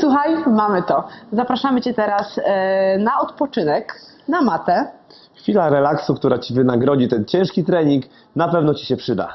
słuchaj, mamy to. Zapraszamy Cię teraz e, na odpoczynek, na matę. Chwila relaksu, która Ci wynagrodzi ten ciężki trening, na pewno Ci się przyda.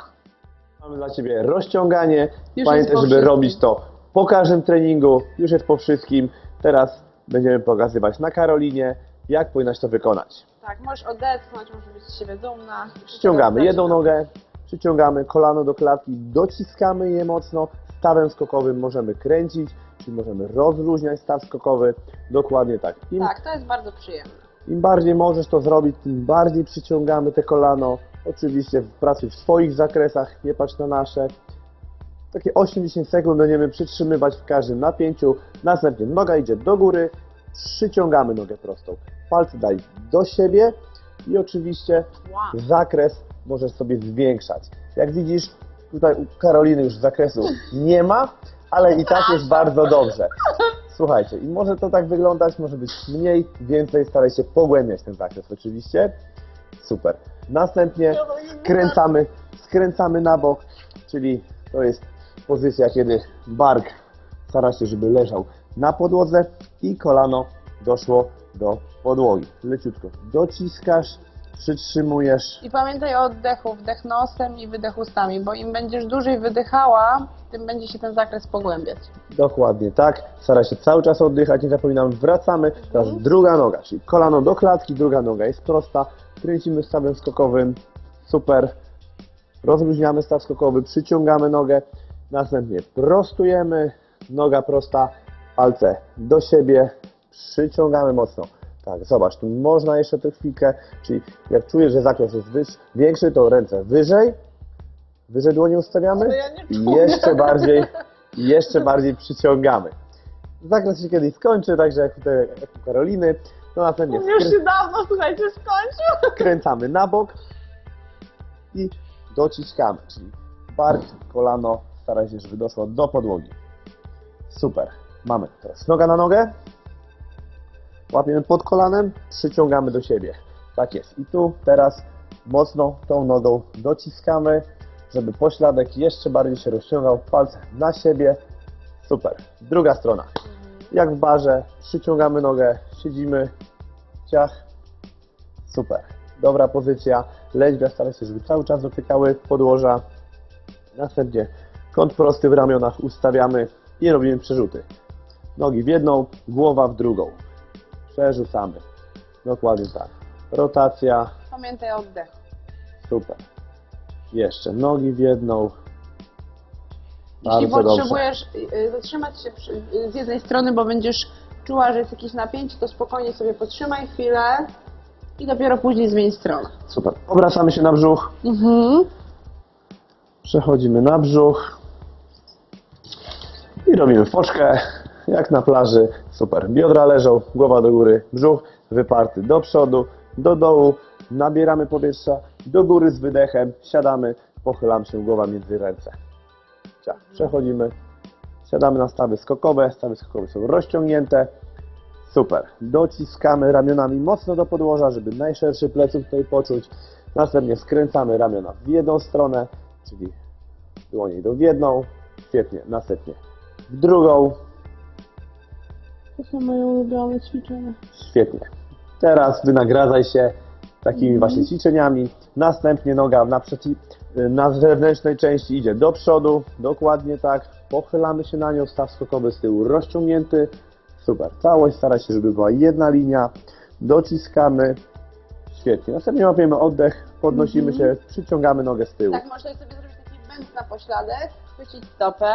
Mamy dla Ciebie rozciąganie. Już Pamiętaj, żeby robić to po każdym treningu. Już jest po wszystkim. Teraz będziemy pokazywać na Karolinie, jak powinnaś to wykonać. Tak, możesz odetchnąć, możesz być z siebie dumna. Ściągamy jedną nogę, przyciągamy kolano do klatki, dociskamy je mocno. Stawem skokowym możemy kręcić, czyli możemy rozluźniać staw skokowy. Dokładnie tak. Im Tak, to jest bardzo przyjemne. Im bardziej możesz to zrobić, tym bardziej przyciągamy te kolano. Oczywiście pracuj w swoich zakresach, nie patrz na nasze. Takie 8-10 sekund będziemy przytrzymywać w każdym napięciu. Następnie noga idzie do góry, przyciągamy nogę prostą. Palce daj do siebie i oczywiście Wow. zakres możesz sobie zwiększać. Jak widzisz, tutaj u Karoliny już zakresu nie ma, ale i tak jest bardzo dobrze. Słuchajcie, i może to tak wyglądać, może być mniej, więcej, staraj się pogłębiać ten zakres oczywiście. Super. Następnie skręcamy, skręcamy na bok, czyli to jest pozycja, kiedy bark stara się, żeby leżał na podłodze i kolano doszło do podłogi. Leciutko dociskasz, przytrzymujesz, I pamiętaj o oddechu, wdech nosem i wydech ustami, bo im będziesz dłużej wydychała, tym będzie się ten zakres pogłębiać. Dokładnie tak. Staraj się cały czas oddychać, nie zapominam. Wracamy. Teraz druga noga, czyli kolano do klatki, druga noga jest prosta. Kręcimy stawem skokowym. Super. Rozluźniamy staw skokowy, przyciągamy nogę. Następnie prostujemy. Noga prosta, palce do siebie. Przyciągamy mocno. Tak, zobacz, tu można jeszcze tę chwilkę, czyli jak czujesz, że zakres jest wyż, większy, to ręce wyżej, wyżej dłonie ustawiamy ja i jeszcze bardziej, i jeszcze bardziej przyciągamy. Zakres się kiedyś skończy, także jak, tutaj, jak u Karoliny, to następnie Już się dawno, słuchajcie, skończył. skręcamy na bok i dociskamy, czyli bark, kolano, staraj się, żeby doszło do podłogi. Super. Mamy teraz noga na nogę, łapiemy pod kolanem, przyciągamy do siebie. Tak jest. I tu teraz mocno tą nogą dociskamy, żeby pośladek jeszcze bardziej się rozciągał, palce na siebie. Super. Druga strona. Jak w barze, przyciągamy nogę, siedzimy, ciach, Super. Dobra pozycja. Lędźwia stara się, żeby cały czas dotykały podłoża. Następnie kąt prosty w ramionach ustawiamy i robimy przerzuty. Nogi w jedną, głowa w drugą. Przerzucamy. Dokładnie tak. Rotacja. Pamiętaj o oddechu. Super. Jeszcze nogi w jedną. Jeśli Bardzo dobrze. potrzebujesz y, zatrzymać się przy, y, z jednej strony, bo będziesz czuła, że jest jakieś napięcie, to spokojnie sobie podtrzymaj chwilę i dopiero później zmień stronę. Super. Obracamy się na brzuch. Mhm. Przechodzimy na brzuch i robimy foczkę, jak na plaży. Super. Biodra leżą, głowa do góry, brzuch wyparty do przodu, do dołu. Nabieramy powietrza, do góry z wydechem, siadamy, pochylam się głowa między ręce. Przechodzimy, siadamy na stawy skokowe, stawy skokowe są rozciągnięte. Super. Dociskamy ramionami mocno do podłoża, żeby najszerszy pleców tutaj poczuć. Następnie skręcamy ramiona w jedną stronę, czyli dłonie idą w jedną. Świetnie. Następnie w drugą. To są moje ulubione ćwiczenia. Świetnie. Teraz wynagradzaj się takimi właśnie ćwiczeniami. Następnie noga na, przeci- na zewnętrznej części idzie do przodu. Dokładnie tak. Pochylamy się na nią. Staw skokowy z tyłu rozciągnięty. Super. Całość stara się, żeby była jedna linia. Dociskamy. Świetnie. Następnie łapiemy oddech, podnosimy się, przyciągamy nogę z tyłu. Tak, można sobie zrobić taki bęc na pośladek, chwycić stopę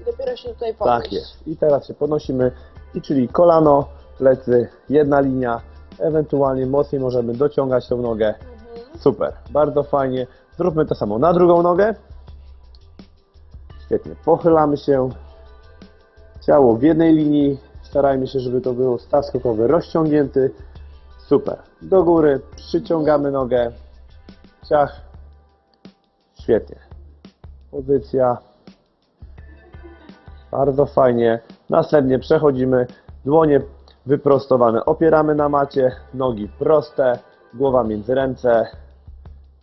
i dopiero się tutaj podnieść. Tak jest. I teraz się podnosimy, i czyli kolano, plecy, jedna linia. Ewentualnie mocniej możemy dociągać tą nogę. Super, bardzo fajnie. Zróbmy to samo na drugą nogę. Świetnie. Pochylamy się. Ciało w jednej linii. Starajmy się, żeby to było staw skokowy rozciągnięty. Super. Do góry. Przyciągamy nogę. Ciach. Świetnie. Pozycja. Bardzo fajnie. Następnie przechodzimy. Dłonie wyprostowane. Opieramy na macie. Nogi proste. Głowa między ręce.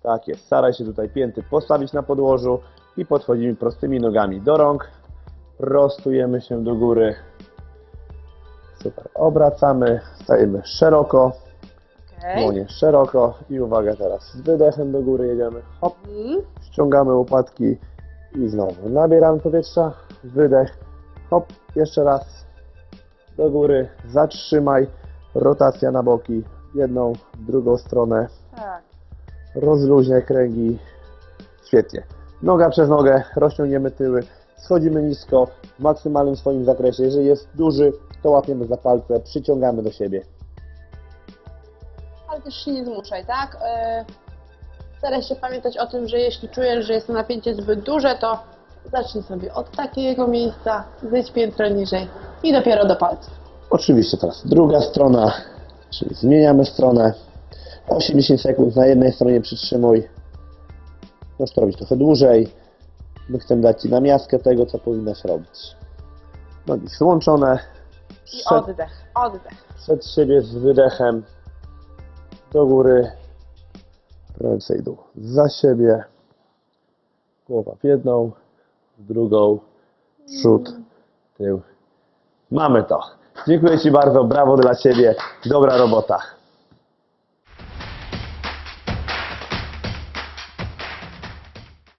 Tak jest. Staraj się tutaj pięty postawić na podłożu. I podchodzimy prostymi nogami do rąk. Prostujemy się do góry. Super. Obracamy, stajemy szeroko, Okej. dłonie szeroko i uwaga teraz, z wydechem do góry jedziemy, hop, Mhm. ściągamy łopatki i znowu nabieramy powietrza, wydech, hop, jeszcze raz, do góry, zatrzymaj, rotacja na boki, jedną, w drugą stronę, Tak. rozluźniaj kręgi, świetnie. Noga przez nogę, rozciągniemy tyły, schodzimy nisko, w maksymalnym swoim zakresie. Jeżeli jest duży, to łapiemy za palce, przyciągamy do siebie. Ale też się nie zmuszaj, tak? E, Staraj się pamiętać o tym, że jeśli czujesz, że jest to napięcie zbyt duże, to zacznij sobie od takiego miejsca, zejdź piętro niżej i dopiero do palców. Oczywiście teraz druga strona, czyli zmieniamy stronę. 80 sekund na jednej stronie przytrzymuj. Możesz to robić trochę dłużej. My chcemy dać Ci namiastkę tego, co powinnaś robić. Nogi złączone. I Przed, oddech, oddech. przed siebie z wydechem. Do góry. Ręce idą za siebie. Głowa w jedną, w drugą, przód, tył. Mamy to. Dziękuję Ci bardzo, brawo dla Ciebie, dobra robota.